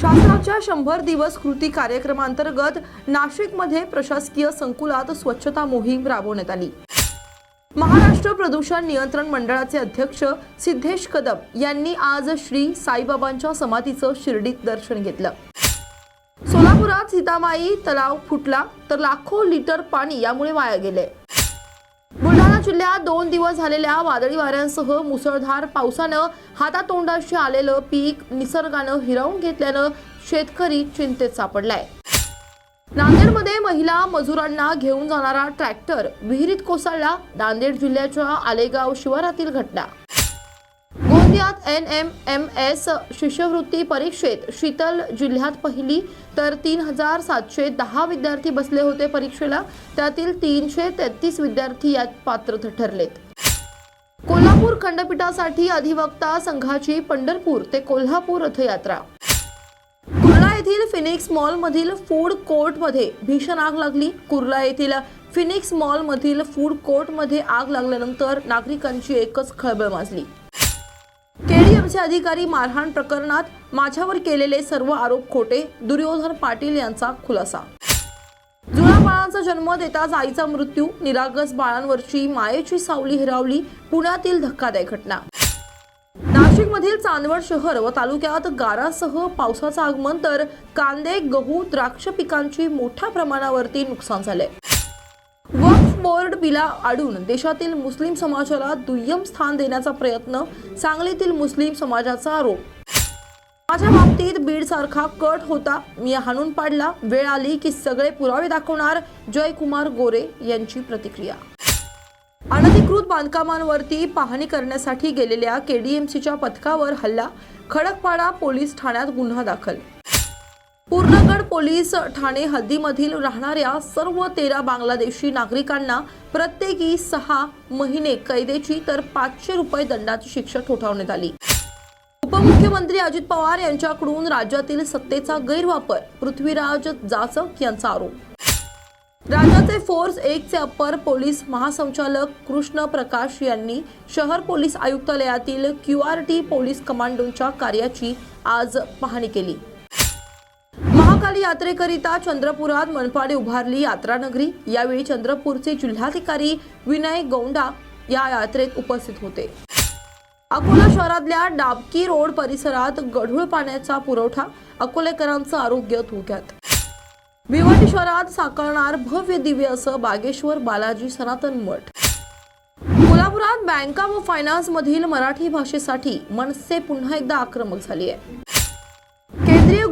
शासनाच्या शंभर दिवस कृती कार्यक्रमांतर्गत नाशिकमध्ये प्रशासकीय संकुलात स्वच्छता मोहीम राबवण्यात आली. महाराष्ट्र प्रदूषण नियंत्रण मंडळाचे अध्यक्ष सिद्धेश कदम यांनी आज श्री साईबाबांच्या समाधीचं शिर्डीत दर्शन घेतलं. सोलापुरात सीतामाई तलाव फुटला तर लाखो लिटर पाणी यामुळे वाया गेले. जिल्ह्यात दोन दिवस झालेल्या वादळी वाऱ्यांसह मुसळधार पावसानं हातातोंडाशी आलेलं पीक निसर्गानं हिरावून घेतल्यानं शेतकरी चिंतेत सापडलाय. नांदेडमध्ये महिला मजुरांना घेऊन जाणारा ट्रॅक्टर विहिरीत कोसळला. नांदेड जिल्ह्याच्या आलेगाव शिवारातील घटना. गोंदियात एन एम एम एस शिष्यवृत्ती परीक्षेत शीतल जिल्ह्यात पहिली तर तीन हजार सातशे दहा विद्यार्थी बसले होते परीक्षेला. त्यातील तीनशे तेहतीस विद्यार्थी यात पात्र ठरलेत. कोल्हापूर खंडपीठासाठी अधिवक्ता संघाची पंढरपूर ते कोल्हापूर रथयात्रा. कुर्ला येथील फिनिक्स मॉलमधील फूड कोर्टमध्ये भीषण आग लागली. कुर्ला येथील फिनिक्स मॉलमधील फूड कोर्टमध्ये आग लागल्यानंतर नागरिकांची एकच खळबळ माजली. केडीएमचे अधिकारी मारहाण प्रकरणात माझ्यावर केलेले सर्व आरोप खोटे दुर्योधन पाटील यांचा खुलासा. जुळा बाळांचा जन्म देताच आईचा मृत्यू निरागस बाळांवरची मायेची सावली हिरावली पुण्यातील धक्कादायक घटना. नाशिकमधील चांदवड शहर व तालुक्यात गारासह पावसाचं आगमन तर कांदे गहू द्राक्ष पिकांची मोठ्या प्रमाणावरती नुकसान झाले कोर्ट बिला आडून देशातील मुस्लिम समाजाला दुय्यम स्थान देण्याचा प्रयत्न सांगलीतील मुस्लिम समाजाचा आरोप. माझ्या बाबतीत बीड सारखा कट होता. मी हाणून पाडला. वेळ आली की सगळे पुरावे दाखवणार जयकुमार गोरे यांची प्रतिक्रिया. अनधिकृत बांधकामांवरती पाहणी करण्यासाठी गेलेल्या केडीएमसीच्या पथकावर हल्ला. खडकपाडा पोलीस ठाण्यात गुन्हा दाखल. पूर्ण पोलीस ठाणे हद्दीमधील राहणाऱ्या सर्व तेरा बांगलादेशी नागरिकांना प्रत्येकी सहा महिने कैदेची तर पाचशे रुपये दंडाची शिक्षा ठोठावण्यात आली. उपमुख्यमंत्री अजित पवार यांच्याकडून राज्यातील सत्तेचा गैरवापर पृथ्वीराज जाचक यांचा आरोप. राज्याचे फोर्स एकचे अप्पर पोलीस महासंचालक कृष्ण प्रकाश यांनी शहर पोलीस आयुक्तालयातील क्यू आर टी पोलीस कमांडोंच्या कार्याची आज पाहणी केली. महाकाली यात्रेकरिता चंद्रपुरात मनपाडे उभारली यात्रा नगरी. यावेळी चंद्रपूरचे जिल्हाधिकारी विनय गौंडा या यात्रेत उपस्थित होते. अकोला शहरातल्या डाबकी रोड परिसरात गढूळ पाण्याचा पुरवठा अकोलेकरांचं आरोग्य धोक्यात. भिवंडी शहरात साकारणार भव्य दिव्य असं बागेश्वर बालाजी सनातन मठ. कोल्हापुरात बँका व फायनान्स मधील मराठी भाषेसाठी मनसे पुन्हा एकदा आक्रमक झाली आहे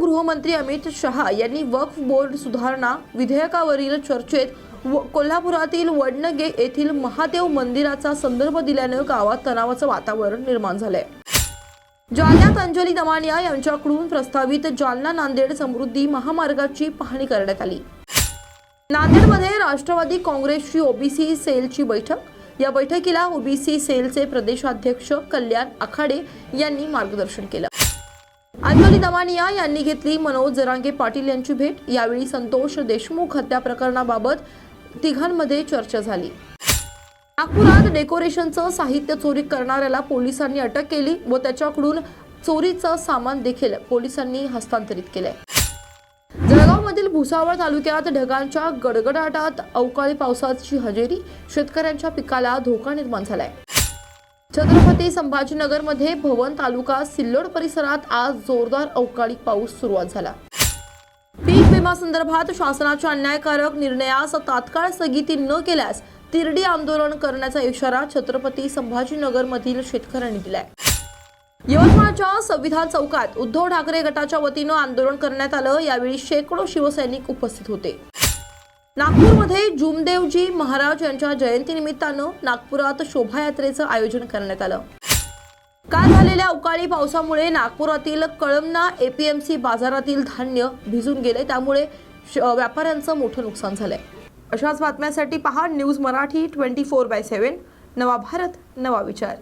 गृहमंत्री अमित शहा यांनी वक्फ बोर्ड सुधारणा विधेयकावरील चर्चेत व- कोल्हापुरातील वडनगे येथील महादेव मंदिराचा संदर्भ दिल्यानं गावात तणावाचं वातावरण निर्माण झालंय. जालन्यात अंजली दमानिया यांच्याकडून प्रस्तावित जालना नांदेड समृद्धी महामार्गाची पाहणी करण्यात आली. नांदेडमध्ये राष्ट्रवादी काँग्रेसची ओबीसी सेलची बैठक. या बैठकीला ओबीसी सेलचे प्रदेशाध्यक्ष कल्याण आखाडे यांनी मार्गदर्शन केलं. अंजली दमानिया यांनी घेतली मनोज जरांगे पाटील यांची भेट. यावेळी संतोष देशमुख हत्या प्रकरणाबाबत तिघांमध्ये चर्चा झाली. नागपुरात डेकोरेशनचं साहित्य चोरी करणाऱ्याला पोलिसांनी अटक केली व त्याच्याकडून चोरीचं सामान देखील पोलिसांनी हस्तांतरित केलंय. जळगावमधील भुसावळ तालुक्यात ढगांच्या गडगडाटात अवकाळी पावसाची हजेरी. शेतकऱ्यांच्या पिकाला धोका निर्माण झालाय. छत्रपती संभाजीनगरमध्ये भवन तालुका सिल्लोड परिसरात आज जोरदार अवकाळी पाऊस सुरुवात झाला. पीक विमा संदर्भात शासनाच्या अन्यायकारक निर्णयास तात्काळ स्थगिती न केल्यास तिरडी आंदोलन करण्याचा इशारा छत्रपती संभाजीनगरमधील शेतकऱ्यांनी दिलाय. यवतमाळच्या संविधान चौकात उद्धव ठाकरे गटाच्या वतीनं आंदोलन करण्यात आलं. यावेळी शेकडो शिवसैनिक उपस्थित होते. नागपूरमध्ये जुमदेवजी महाराज यांच्या जयंतीनिमित्तानं नागपुरात शोभायात्रेचं आयोजन करण्यात आलं. काल झालेल्या अवकाळी पावसामुळे नागपुरातील कळमना एपीएमसी बाजारातील धान्य भिजून गेले. त्यामुळे श- व्यापाऱ्यांचं मोठं नुकसान झालंय. अशाच बातम्यांसाठी पहा news Marathi twenty four by seven. नवा भारत नवा विचार.